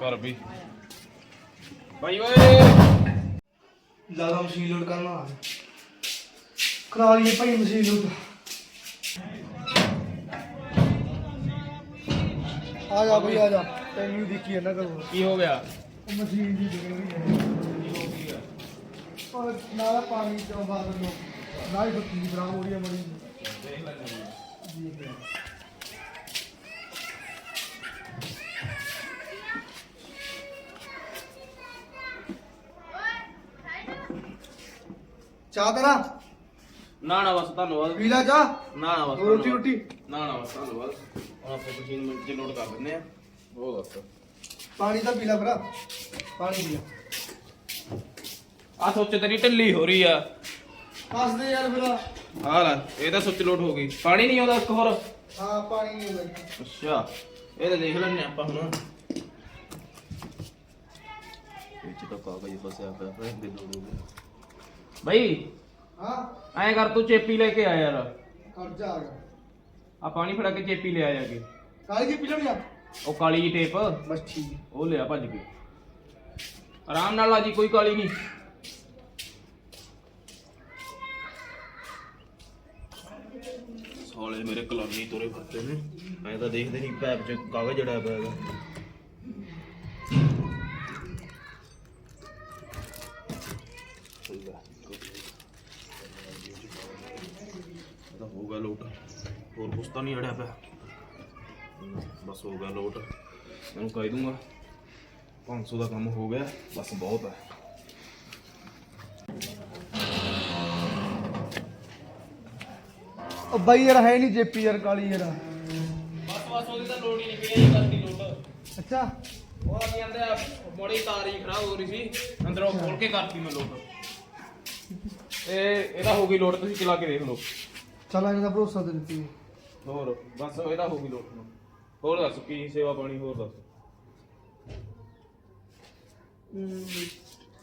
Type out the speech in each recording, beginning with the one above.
ਘਰ ਵੀ। ਭਾਈ ਓਏ। ਲਾਦਾ machine load ਕਰਨਾ। ਆ ਕਰਾ ਲਈਏ ਭਾਈ ਮਸ਼ੀਨ ਲੋਡ ਆ ਜਾ ਭਾਈ ਆ ਜਾ। ਤੈਨੂੰ ਦੇਖੀ ਨਾ ਕਰੋ। ਕੀ ਹੋ ਗਿਆ? ਉਹ ਮਸ਼ੀਨ ਦੀ ਡਿੱਗ ਰਹੀ ਹੈ। ਔਰ ਨਾਲਾ ਪਾਣੀ ਚੋਂ ਬਾਹਰ ਨੂੰ ਨਾ ਹੀ ਬੱਤੀ ਖਰਾਬ ਹੋ ਰਹੀ ਹੈ ਮੜੀ ਜੀ ਚਾਹ ਤਰਾ? ਨਾ ਨਾ ਬਸ ਧੰਨਵਾਦ। ਪੀ ਲੈ ਚਾਹ। ਨਾ ਨਾ ਬਸ ਰੋਟੀ ਧੰਨਵਾਦ। ਰੋਟੀ? ਨਾ ਨਾ ਬਸ ਧੰਨਵਾਦ। ਹੁਣ ਆਪਾਂ ਮਸ਼ੀਨ ਮਿੰਟ ਚ ਲੋਡ ਕਰ ਦਿੰਦੇ ਆ ਉਹ ਦੱਸ। ਪਾਣੀ ਤਾਂ ਪੀ ਲੈ ਭਰਾ। ਪਾਣੀ ਪੀ ਲੈ। ਆ ਸੋਚ ਤੇਰੀ ਢਿੱਲੀ ਹੋ ਰਹੀ ਆ। ਹੱਸ ਦੇ ਯਾਰ ਭਰਾ। ਆ ਲੈ ਇਹ ਤਾਂ ਸੁੱਚ ਲੋਡ ਹੋ ਗਈ। ਪਾਣੀ ਨਹੀਂ ਆਉਂਦਾ ਇੱਕ ਹੋਰ। ਹਾਂ ਪਾਣੀ ਨਹੀਂ ਹੁੰਦਾ ਅੱਛਾ ਇਹ ਤਾਂ ਦੇਖ ਲੈਣੇ ਆਪਾਂ ਹੁਣ। ਵਿੱਚ ਤਾਂ ਕਾਗਜ਼ ਫਸਿਆ ਪਿਆ ਫਿਰ ਦੇ ਲੋਡ ਹੋ ਗਿਆ ਬਈ ਹਾਂ? ਐਂ ਕਰ ਤੂੰ ਚੇਪੀ ਲੈ ਕੇ ਆ ਯਾਰ। ਖਰਚਾ ਆ ਗਿਆ। ਆ ਪਾਣੀ ਫੜਾ ਕੇ ਚੇਪੀ ਲੈ ਆ ਜਾ ਕੇ। ਕਾਲੀ ਜੀ ਪੀ ਲੈਣੀ ਆ? ਉਹ ਕਾਲੀ ਜੀ ਟੇਪ। ਬਸ ਠੀਕ। ਉਹ ਲਿਆ ਭੱਜ ਕੇ। ਆਰਾਮ ਨਾਲ ਆ ਜੀ ਕੋਈ ਕਾਲੀ ਨਹੀਂ। ਸਾਲੇ ਮੇਰੇ ਕਲਾਨੀ ਤੁਰੇ ਫਿਰਦੇ ਨੇ। ਐ ਤਾਂ ਦੇਖਦੇ ਨਹੀਂ ਪੈਪ 'ਚ ਕਾਗਜ਼ ਜੜਿਆ ਪਿਆ ਹੈਗਾ। ਹੋ ਗਿਆ ਲੋਟ। ਹੋਰ ਕੁਛ ਤਾਂ ਨਹੀਂ ਅੜਿਆ ਪਿਆ। ਬਸ ਹੋ ਗਿਆ ਲੋਟ। ਇਹਨੂੰ ਕਹਿ ਦੂੰਗਾ 500 ਦਾ ਕੰਮ ਹੋ ਗਿਆ ਬਸ ਬਹੁਤ ਹੈ ਉਹ ਬਾਈ ਯਾਰ ਹੈ ਨਹੀਂ ਜੇਪੀ ਯਾਰ ਕਾਲੀ ਯਾਰ। ਬਸ ਬਸ ਉਹਦੀ ਤਾਂ ਲੋੜ ਹੀ ਨਹੀਂ ਪਈ ਇਹ ਕਰਦੀ ਲੋਟ। ਅੱਛਾ। ਉਹ ਆ ਕਹਿੰਦੇ ਆ ਮੋੜੀ ਤਾਰ ਖਰਾਬ ਹੋ ਰਹੀ ਸੀ ਅੰਦਰੋਂ ਖੋਲ ਕੇ ਕਰਤੀ ਮੈਂ ਲੋਟ। ਤੇ ਇਹਦਾ ਹੋ ਗਈ ਲੋਟ ਤੁਸੀਂ ਚਲਾ ਕੇ ਦੇਖ ਲਓ। ਚੱਲ ਇਹਨਾਂ ਦਾ ਭਰੋਸਾ ਤੇ ਦਿੱਤੀ ਹੋਰ ਬਸ ਇਹਦਾ ਹੋ ਗਈ ਲੋਟ ਹੋਰ ਦੱਸ ਕੀ ਸੇਵਾ ਪਾਣੀ ਹੋਰ ਦੱਸ?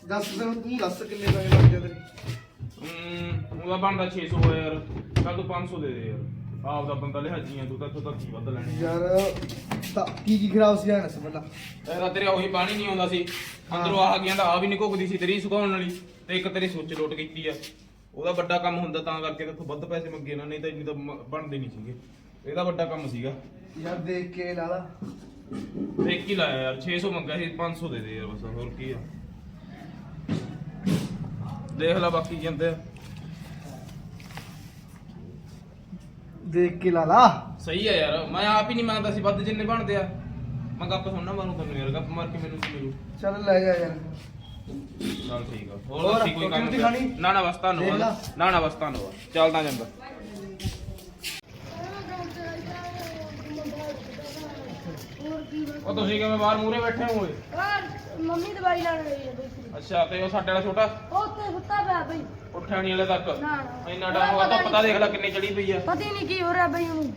ਦੱਸ ਤੈਨੂੰ ਤੂੰ ਦੱਸ ਕਿੰਨੇ ਪੈਸੇ ਲੱਗ ਜਾਂਦੇ ਨੇ ਹਮ ਉਹਦਾ ਬਣਦਾ 600 ਹੋਇਆ ਯਾਰ। ਚੱਲ ਤੂੰ 500 ਦੇ ਦੇ ਯਾਰ। ਆਪ ਦਾ ਬੰਦਾ ਲਿਹਾਜੀਆਂ ਤੂੰ ਤਾਂ ਇੱਥੋਂ ਤੱਕ ਕੀ ਵੱਧ ਲੈਣੇ। ਯਾਰ ਤਾਂ ਕੀ ਕੀ ਖਰਾਬ ਸੀ ਜਾਣਾ ਸਮਝ ਲਾ ਇਹਦਾ ਤੇਰੇ ਉਹੀ ਪਾਣੀ ਨਹੀਂ ਆਉਂਦਾ ਸੀ। ਅੰਦਰੋਂ ਆਹ ਗਿਆ ਤਾਂ ਆ ਵੀ ਨਹੀਂ ਘੁੱਗਦੀ ਸੀ ਤੇਰੀ ਸੁਕਾਉਣ ਵਾਲੀ। ਤੇ ਇੱਕ ਤੇਰੀ ਸੁੱਚ ਲੋਟ ਕੀਤੀ ਆ। ਉਹਦਾ ਵੱਡਾ ਕੰਮ ਹੁੰਦਾ ਤਾਂ ਕਰਕੇ ਤੇਥੋਂ ਵੱਧ ਪੈਸੇ ਮੰਗੇ ਨਾ ਨਹੀਂ ਤਾਂ ਇੰਨੀ ਤਾਂ ਮ- ਬਣਦੇ ਨਹੀਂ ਸੀਗੇ। ਇਹਦਾ ਵੱਡਾ ਕੰਮ ਸੀਗਾ। ਯਾਰ ਦੇਖ ਕੇ ਲਾ ਲਾ। ਤੇ ਇੱਕ ਹੀ ਲਾਇਆ ਯਾਰ 600 ਮੰਗਿਆ ਸੀ 500 ਦੇ ਦੇ ਯਾਰ ਬਸ ਹੋਰ ਕੀ ਆ। ਦੇਖ ਲੈ ਬਾਕੀ ਜਾਂਦੇ ਆ। ਦੇਖ ਕੇ ਲਾ ਲਾ। ਸਹੀ ਆ ਯਾਰ ਮੈਂ ਆਪ ਹੀ ਨਹੀਂ ਮੰਗਦਾ ਸੀ ਵੱਧ ਜਿੰਨੇ ਬਣਦੇ ਆ। ਮੈਂ ਗੱਪ ਸੁਣਨਾ ਮਾਰੂ ਤੈਨੂੰ ਯਾਰ ਗੱਪ ਮਾਰ ਕੇ ਮੈਨੂੰ ਕੀ ਮਿਲੂ। ਚੱਲ ਲੈ ਜਾ ਯਾਰ। ਚੱਲ ਠੀਕ ਆ। ਹੋਰ ਹੋਰ, ਦੱਸੀ ਕੋਈ ਕੰਮ ਰੋਟੀ ਖਾਣੀ? ਨਾ ਨਾ ਬਸ ਦੇਖ ਧੰਨਵਾਦ ਲਾ। ਨਾ ਨਾ ਬਸ ਧੰਨਵਾਦ। ਚੱਲਦਾ ਜਾਂਦਾ ਉਹ ਤੁਸੀਂ ਕਿਵੇਂ ਬਾਹਰ ਮੂਰੇ ਬੈਠੇ ਹੋ ਓਏ ਮੰਮੀ ਦਵਾਈ ਲੈਣ ਗਈ ਹੈ ਦੂਸਰੀ ਅੱਛਾ ਤੇ ਉਹ ਸਾਡੇ ਵਾਲਾ ਛੋਟਾ? ਉਹ ਉੱਤੇ ਸੁੱਤਾ ਪਿਆ ਬਈ। ਉੱਠਿਆ ਨਹੀਂ ਹਲੇ ਤੱਕ। ਨਾ, ਨਾ। ਇੰਨਾ ਟਾਈਮ ਹੋ ਗਿਆ ਤਾਂ ਪਤਾ ਦੇਖ ਲੈ ਕਿੰਨੀ ਚੜੀ ਪਈ ਆ। ਪਤਾ ਹੀ ਨਹੀਂ ਕੀ ਹੋ ਰਿਹਾ ਬਈ ਉਹਨੂੰ।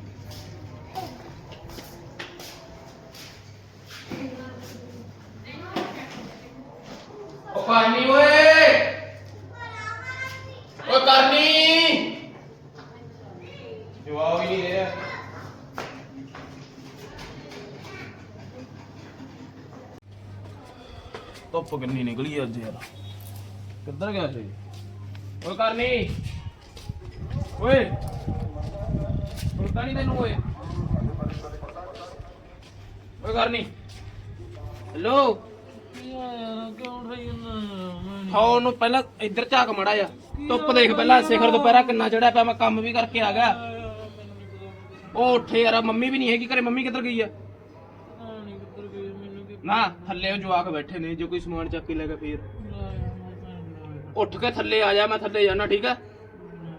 ਕਰਨੀ ਓਏ। ਓ ਕਰਨੀ। ਜਵਾਬ ਹੀ ਨਹੀਂ ਦੇ ਰਿਹਾ। ਧੁੱਪ ਕਿੰਨੀ ਨਿਕਲੀ ਅੱਜ ਯਾਰ। ਕਿੱਧਰ ਗਿਆ ਸੀ? ਓਏ ਕਰਨੀ। ਓਏ। ਸੁਣਦਾ ਨਹੀਂ ਤੈਨੂੰ ਓਏ। ਓਏ ਕਰਨੀ। ਹੈਲੋ। ਹਾਂ ਨੂੰ ਪਹਿਲਾਂ ਇੱਧਰ ਝਾਕ ਮੜਾ ਜਾ ਧੁੱਪ ਦੇਖ ਪਹਿਲਾਂ ਸਿਖਰ ਦੁਪਹਿਰਾ ਕਿੰਨਾ ਚੜਿਆ ਪਿਆ, ਮੈਂ ਕੰਮ ਵੀ ਕਰਕੇ ਆ ਗਿਆ। ਉਹ ਉੱਠੇ ਯਾਰ, ਮੰਮੀ ਵੀ ਨਹੀਂ ਹੈਗੀ ਘਰੇ, ਮੰਮੀ ਕਿੱਧਰ ਗਈ ਆ? ਨਾ, ਥੱਲੇ ਉਹ ਜਵਾਕ ਬੈਠੇ ਨੇ, ਜੇ ਕੋਈ ਸਮਾਨ ਚੱਕ ਕੇ ਲੈ ਗਿਆ ਫੇਰ। ਉੱਠ ਕੇ ਥੱਲੇ ਆ ਜਾ, ਮੈਂ ਥੱਲੇ ਜਾਣਾ ਠੀਕ ਆ?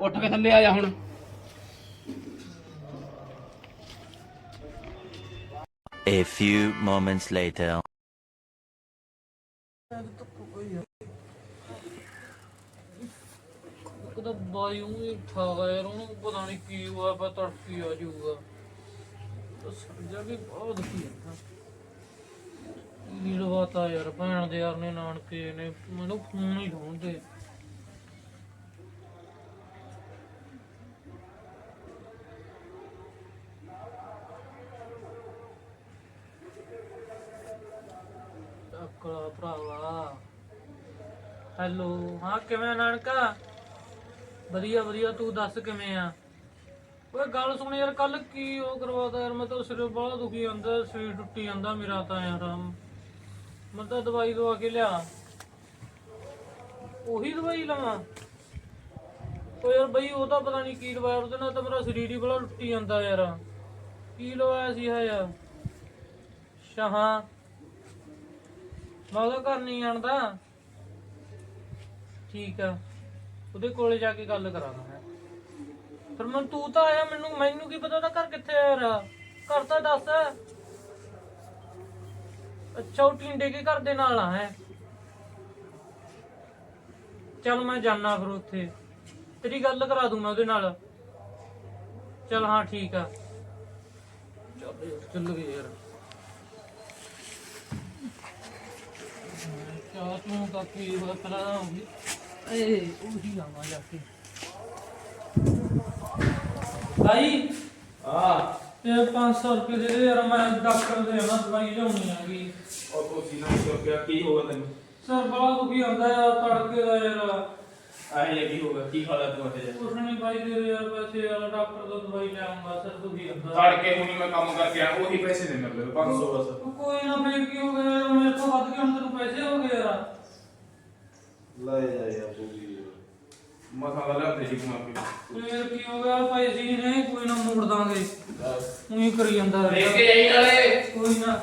ਉੱਠ ਕੇ ਥੱਲੇ ਆ ਜਾ ਹੁਣ। A few moments later. ਕਦਾ ਬਾਈ ਉਹ ਹੀ ਠਾਗਾ ਯਾਰ, ਉਹਨੂੰ ਪਤਾ ਨਹੀਂ ਕੀ ਹੋਇਆ ਪਾ ਤੜਕੀ ਆ ਜਾਊਗਾ। ਸਮਝਾ ਵੀ ਬਹੁਤ ਦੁਖੀ ਜਾਂਦਾ ਲੀੜਵਾਤਾ ਯਾਰ, ਭੈਣ ਦੇ ਯਾਰ ਨੇ, ਨਾਨਕੇ ਨੇ, ਮੈਨੂੰ ਫੋਨ ਹੀ ਲਾਉਣ ਦੇ। ਕਲਾ ਭਰਾਵਾ। ਹੈਲੋ ਹਾਂ, ਕਿਵੇਂ ਨਾਨਕਾ? ਵਧੀਆ ਵਧੀਆ, ਤੂੰ ਦੱਸ ਕਿਵੇਂ ਆ? ਓਏ ਗੱਲ ਸੁਣ ਯਾਰ ਕੱਲ ਕੀ ਉਹ ਕਰਵਾਤਾ ਯਾਰ? ਮੈਂ ਤਾਂ ਸਿਰ ਬੜਾ ਦੁਖੀ ਜਾਂਦਾ ਸਰੀਰ ਟੁੱਟੀ ਜਾਂਦਾ ਮੇਰਾ ਤਾਂ ਯਾਰ। ਮੈਂ ਤਾਂ ਦਵਾਈ ਦਵਾ ਕੇ ਲਿਆ। ਉਹੀ ਦਵਾਈ ਲਵਾਂ? ਓ ਯਾਰ ਬਈ, ਉਹ ਤਾਂ ਪਤਾ ਨਹੀਂ ਕੀ ਲਵਾਇਆ, ਉਹਦੇ ਨਾਲ ਤਾਂ ਮੇਰਾ ਸਰੀਰ ਹੀ ਬੜਾ ਟੁੱਟੀ ਜਾਂਦਾ ਯਾਰ। ਕੀ ਲਵਾਇਆ ਸੀ ਹੈ ਯਾਰ ਸ਼ਾਹਾਂ। ਮੈਂ ਉਹਦਾ ਘਰ ਨਹੀਂ ਜਾਣਦਾ ਠੀਕ ਆ। ਉਹਦੇ ਕੋਲੇ ਜਾ ਕੇ ਗੱਲ ਕਰਾਂਗਾ ਮੈਂ। ਫਿਰ ਮੈਂ ਤੂੰ ਤਾਂ ਆਇਆ, ਮੈਨੂੰ ਮੈਨੂੰ ਕੀ ਪਤਾ ਉਹਦਾ ਘਰ ਕਿੱਥੇ ਆ ਯਾਰ? ਘਰ ਤਾਂ ਦੱਸ। ਅੱਛਾ, ਉਹ ਟਿੰਡੇ ਕੇ ਘਰ ਦੇ ਨਾਲ ਆ, ਹੈ। ਚੱਲ ਮੈਂ ਜਾਣਾ ਫਿਰ ਉੱਥੇ। ਤੇਰੀ ਗੱਲ ਕਰਾ ਦੂੰ ਮੈਂ ਉਹਦੇ ਨਾਲ। ਚੱਲ ਹਾਂ, ਠੀਕ ਆ। ਚੱਲ ਚੱਲ ਗਏ ਯਾਰ। ਚਾਹ ਤੂੰ ਤਾਂ ਕੀ ਹੋਇਆ ਪਹਿਲਾਂ ਏ ਉਹੀ ਲਾਵਾਂ ਜਾ ਕੇ ਭਾਈ। ਹਾਂ। ਤੇ 500 ਰੁਪਏ ਦੇ ਦੇ ਯਾਰ ਮੈਂ ਡਾਕਟਰ ਦੇ ਆਣਾ ਦਵਾਈ ਲਿਆਉਣੀ ਆਗੀ ਉਹ ਤੁਸੀਂ ਨਾ ਸੋ ਗਿਆ ਕੀ ਹੋ ਗਿਆ ਤੈਨੂੰ? ਸਰ ਬੜਾ ਦੁਖੀ ਹੁੰਦਾ ਯਾਰ ਤੜਕੇ ਦਾ ਯਾਰ। ਆਏ ਜੇ ਕੀ ਹੋ ਗਿਆ ਕੀ ਖਾਦਾ ਤੂੰ ਇੱਥੇ ਕੁਛ ਨਹੀਂ ਭਾਈ ਦੇ ਦੇ ਯਾਰ ਪੈਸੇ ਯਾਰ ਡਾਕਟਰ ਤੋਂ ਦਵਾਈ ਲਿਆਉਂਗਾ ਸਰ ਦੁਖੀ ਹੁੰਦਾ। ਫੜ ਕੇ ਹੁਣੀ ਮੈਂ ਕੰਮ ਕਰਕੇ ਆ ਉਹੀ ਪੈਸੇ ਦੇ ਮੇਰੇ ਕੋਲ 500 ਬਸ। ਕੋਈ ਨਾ ਫੇਰ ਕੀ ਹੋ ਗਿਆ ਯਾਰ ਮੇਰੇ ਤੋਂ ਵੱਧ ਕੇ ਹੁਣ ਤੈਨੂੰ ਪੈਸੇ ਹੋ ਗਏ ਯਾਰ। ਲੈ ਜਾ ਯਾਰ ਤੂੰ ਵੀ ਜੀ ਕੇ ਫੇਰ ਕੀ ਹੋ ਗਿਆ ਕੋਈ ਨਾ ਮੋੜ ਦਾਂਗੇ। ਉਹੀ ਕਰੀ ਜਾਂਦਾ ਕੇ ਨਾਲੇ। ਕੋਈ ਨਾ।